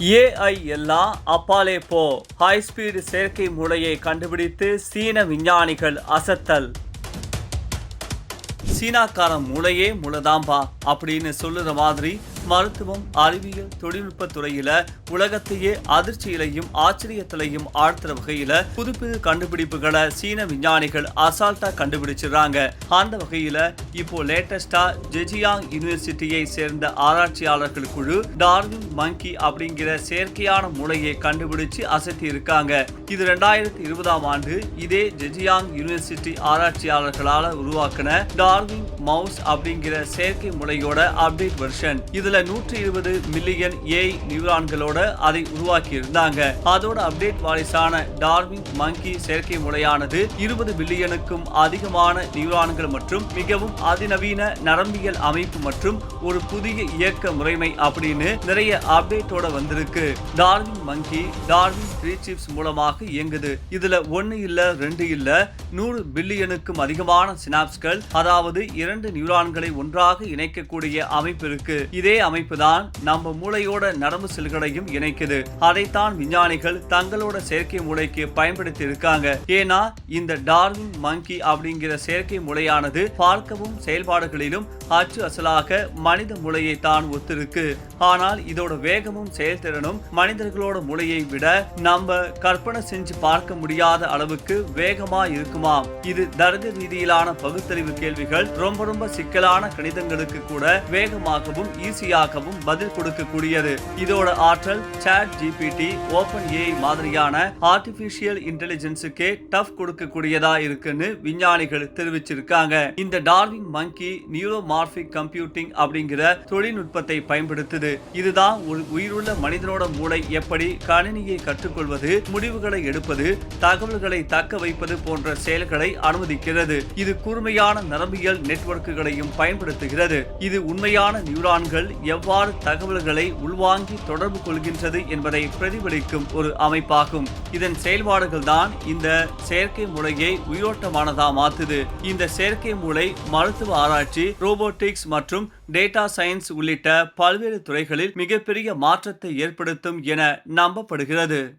AI எல்லாம் அப்பாலே போ. ஹை ஸ்பீடு செயற்கை மூளையை கண்டுபிடித்து சீன விஞ்ஞானிகள் அசத்தல். சீனாக்காரன் மூளையே மூளைதாம்பா அப்படின்னு சொல்லுற மாதிரி மருத்துவம் அறிவியல் தொழில்நுட்ப துறையில உலகத்தையே அதிர்ச்சியிலையும் ஆச்சரியத்திலையும் ஆழ்த்துற வகையில புது புது கண்டுபிடிப்புகளை சீன விஞ்ஞானிகள் அசால்ட்டா கண்டுபிடிச்சிடுறாங்க. அந்த வகையில இப்போ லேட்டஸ்டா ஜெஜியாங் யூனிவர்சிட்டியை சேர்ந்த ஆராய்ச்சியாளர்கள் குழு டார்வின் மங்கி அப்படிங்கிற செயற்கையான மூளையை கண்டுபிடிச்சு அசத்தி இருக்காங்க இது ரெண்டாயிரத்தி இருபதாம் ஆண்டு இதே ஜெஜியாங் யூனிவர்சிட்டி ஆராய்ச்சியாளர்களால உருவாக்கின டார்வின் மவுஸ் அப்படிங்கிற செயற்கை முளையோட அப்டேட் வெர்ஷன். இதுல நூற்றி இருபது மில்லியன் ஏஐ நியூரான்களோட அதை உருவாக்கி இருந்தாங்க அதோட அப்டேட் வாரிசான டார்வின் மங்கி செயற்கை முறையானது இருபது பில்லியனுக்கும் அதிகமான நியூரான்கள் மற்றும் மிகவும் அதிநவீன நரம்பியல் அமைப்பு மற்றும் ஒரு புதிய இயக்க முறைமை அப்படின்னு நிறைய அப்டேட்டோட வந்திருக்கு. Darwin monkey Darwin three chips மூலமாக இயங்குது. இதுல ஒன்னு இல்ல ரெண்டு இல்ல நூறு பில்லியனுக்கும் அதிகமான சினாப்ஸ்கள் அதாவது இரண்டு நியூரான்களை ஒன்றாக இணைக்கக்கூடிய அமைப்பு இருக்கு. இதே அமைப்பு தான் நம்ம மூளையோட நரம்பு செல்களையும் இணைக்குது. அதைத்தான் விஞ்ஞானிகள் தங்களோட செயற்கை மூளைக்கு பயன்படுத்தி இருக்காங்க ஏன்னா இந்த டார்வின் மங்கி அப்படிங்கிற செயற்கை மூளையானது பார்க்கவும் செயல்பாடுகளிலும் அச்சு அசலாக மனித மூளையை தான் ஒத்திருக்கு. ஆனால் இதோட வேகமும் செயல்திறனும் மனிதர்களோட மூளையை விட நம்ம கற்பனை செஞ்சு பார்க்க முடியாத அளவுக்கு வேகமா இருக்குமா? இது தர்க்க ரீதியிலான பகுத்தறிவு கேள்விகள் ரொம்ப ரொம்ப சிக்கலான கணிதங்களுக்கு கூட வேகமாகவும் ஈஸியாக ஈஸியாகவும் பதில் கொடுக்கக்கூடியது. இதோட ஆற்றல் சாட் ஜிபிடி ஓபன் ஏஐ மாதிரியான ஆர்டிபிஷியல் இன்டெலிஜென்ஸுக்கே டஃப் கொடுக்கக்கூடியதா இருக்குன்னு விஞ்ஞானிகள் தெரிவிச்சிருக்காங்க. இந்த டார்விங் மங்கி நியூரோமார்பிக் கம்ப்யூட்டிங் அப்படிங்கிற தொழில்நுட்பத்தை பயன்படுத்துது. இதுதான் ஒரு உயிருள்ள மனிதனோட மூளை எப்படி கணினியை கற்றுக்கொள்வது முடிவுகளை எடுப்பது தகவல்களை தக்க வைப்பது போன்ற செயல்களை அனுமதிக்கிறது. இது கூர்மையான நரம்பியல் நெட்வொர்க்குகளையும் பயன்படுத்துகிறது. இது உண்மையான நியூரான்கள் எவ்வாறு தகவல்களை உள்வாங்கி தொடர்பு கொள்கின்றது என்பதை பிரதிபலிக்கும் ஒரு அமைப்பாகும். இதன் செயல்பாடுகள் தான் இந்த செயற்கை மூளையை உயிரோட்டமானதா மாத்துது. இந்த செயற்கை மூளை மருத்துவ ஆராய்ச்சி ரோபோட்டிக்ஸ் மற்றும் டேட்டா சயின்ஸ் உள்ளிட்ட பல்வேறு துறைகளில் மிகப்பெரிய மாற்றத்தை ஏற்படுத்தும் என நம்பப்படுகிறது.